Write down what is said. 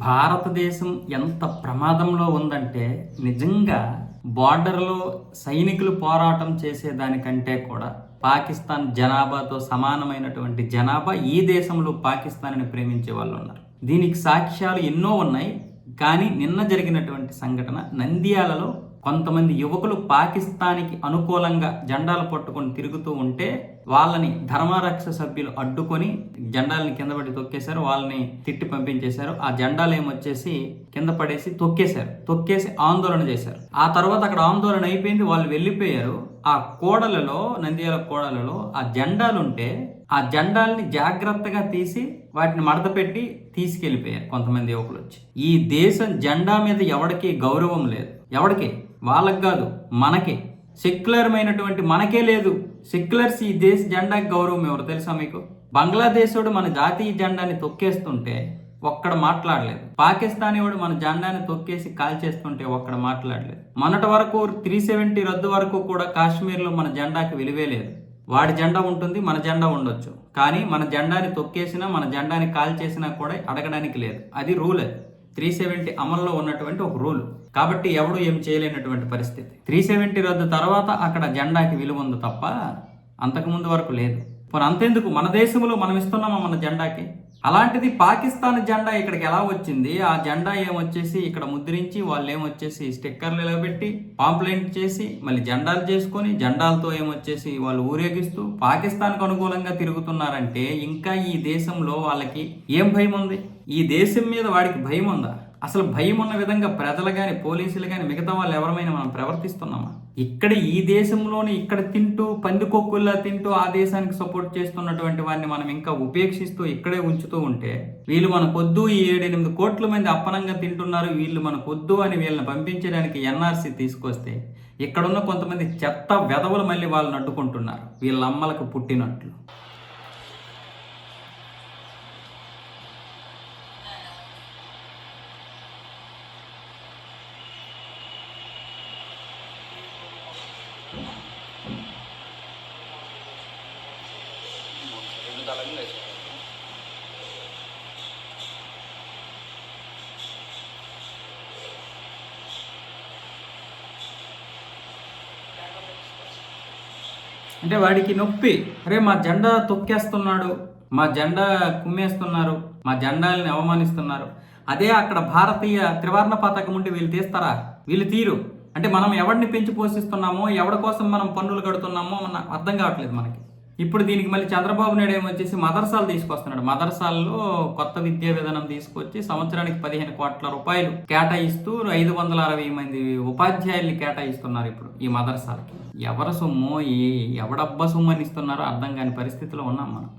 భారతదేశం ఎంత ప్రమాదంలో ఉందంటే నిజంగా బార్డర్లో సైనికులు పోరాటం చేసేదానికంటే కూడా పాకిస్తాన్ జనాభాతో సమానమైనటువంటి జనాభా ఈ దేశంలో పాకిస్తాన్ని ప్రేమించే వాళ్ళు ఉన్నారు దీనికి సాక్ష్యాలు ఎన్నో ఉన్నాయి. కానీ నిన్న జరిగినటువంటి సంఘటన నంద్యాలలో కొంతమంది యువకులు పాకిస్తానికి అనుకూలంగా జెండాలు పట్టుకొని తిరుగుతూ ఉంటే వాళ్ళని ధర్మరక్ష సభ్యులు అడ్డుకొని జెండాలని కింద పడి తొక్కేశారు. వాళ్ళని తిట్టి పంపించేశారు. ఆ జెండాలు ఏమొచ్చేసి కింద పడేసి తొక్కేశారు. తొక్కేసి ఆందోళన చేశారు. ఆ తర్వాత అక్కడ ఆందోళన అయిపోయింది. వాళ్ళు వెళ్ళిపోయారు. ఆ కోడలలో నంద్యాల కోడలలో ఆ జెండాలుంటే ఆ జెండాల్ని జాగ్రత్తగా తీసి వాటిని మడత పెట్టి తీసుకెళ్ళిపోయారు కొంతమంది యువకులు వచ్చి ఈ దేశం జెండా మీద ఎవడికి గౌరవం లేదు. ఎవడికి? వాళ్ళకి కాదు మనకే. సెక్యులర్మైనటువంటి మనకే లేదు. సెక్యులర్స్ ఈ దేశ జెండాకి గౌరవం ఎవరు తెలుసా మీకు? బంగ్లాదేశోడు మన జాతీయ జెండాని తొక్కేస్తుంటే ఒక్కడ మాట్లాడలేదు. పాకిస్తానీ వాడు మన జెండాని తొక్కేసి కాల్చేస్తుంటే ఒక్కడ మాట్లాడలేదు. మొన్నటి వరకు త్రీ సెవెంటీ రద్దు వరకు కూడా కాశ్మీర్లో మన జెండాకి విలువే లేదు. వాడి జెండా ఉంటుంది మన జెండా ఉండొచ్చు. కానీ మన జెండాని తొక్కేసినా మన జెండాని కాల్చేసినా కూడా అడగడానికి లేదు. అది రూల్. అది త్రీ సెవెంటీ అమల్లో ఉన్నటువంటి ఒక రూల్. కాబట్టి ఎవడు ఏం చేయలేనటువంటి పరిస్థితి. త్రీ సెవెంటీ రద్దు తర్వాత అక్కడ జెండాకి విలువ ఉంది తప్ప అంతకుముందు వరకు లేదు. మరి అంతెందుకు? మన దేశంలో మనం ఇస్తున్నామా మన జెండాకి? అలాంటిది పాకిస్తాన్ జెండా ఇక్కడికి ఎలా వచ్చింది? ఆ జెండా ఏమొచ్చేసి ఇక్కడ ముద్రించి వాళ్ళు ఏమొచ్చేసి స్టిక్కర్లు ఇలా పెట్టి పాంప్లెంట్ చేసి మళ్ళీ జెండాలు చేసుకొని జెండాలతో ఏమొచ్చేసి వాళ్ళు ఊరేగిస్తూ పాకిస్తాన్కు అనుకూలంగా తిరుగుతున్నారంటే ఇంకా ఈ దేశంలో వాళ్ళకి ఏం భయం ఉంది? ఈ దేశం మీద వాడికి భయం ఉందా? అసలు భయం ఉన్న విధంగా ప్రజలు కానీ పోలీసులు కానీ మిగతా వాళ్ళు ఎవరమైనా మనం ప్రవర్తిస్తున్నామా? ఇక్కడ ఈ దేశంలోని ఇక్కడ తింటూ పందికొక్కుల్లా తింటూ ఆ దేశానికి సపోర్ట్ చేస్తున్నటువంటి వారిని మనం ఇంకా ఉపేక్షిస్తూ ఇక్కడే ఉంచుతూ ఉంటే వీళ్ళు మన కొద్దు ఈ ఏడెనిమిది కోట్ల మంది అప్పనంగా తింటున్నారు వీళ్ళు మన కొద్దు అని వీళ్ళని పంపించడానికి ఎన్ఆర్సీ తీసుకొస్తే ఇక్కడున్న కొంతమంది చెత్త వెధవలు మళ్ళీ వాళ్ళని అడ్డుకుంటున్నారు వీళ్ళ అమ్మలకు పుట్టినట్లు. రెండు వేసుకోవాలి అంటే వాడికి నొప్పి. అరే మా జెండా తొక్కేస్తున్నాడు. మా జెండా కుమ్మేస్తున్నారు. మా జెండాలని అవమానిస్తున్నారు. అదే అక్కడ భారతీయ త్రివర్ణ పతాకం ఉంటే వీళ్ళు తీస్తారా? వీళ్ళు తీరు. అంటే మనం ఎవరిని పెంచి పోషిస్తున్నామో ఎవరి కోసం మనం పన్నులు కడుతున్నామో మన అర్థం కావట్లేదు మనకి. ఇప్పుడు దీనికి మళ్ళీ చంద్రబాబు నాయుడు ఏమొచ్చేసి మదర్సాలు తీసుకొస్తున్నాడు. మదర్సాల్లో కొత్త విద్యా విధానం తీసుకొచ్చి సంవత్సరానికి పదిహేను కోట్ల రూపాయలు కేటాయిస్తూ ఐదు వందల అరవై మంది ఉపాధ్యాయుల్ని కేటాయిస్తున్నారు ఇప్పుడు ఈ మదర్సాలకి. ఎవరి సొమ్ము ఈ ఎవడబ్బా సొమ్ము అని ఇస్తున్నారో అర్థం కాని పరిస్థితిలో ఉన్నాం మనం.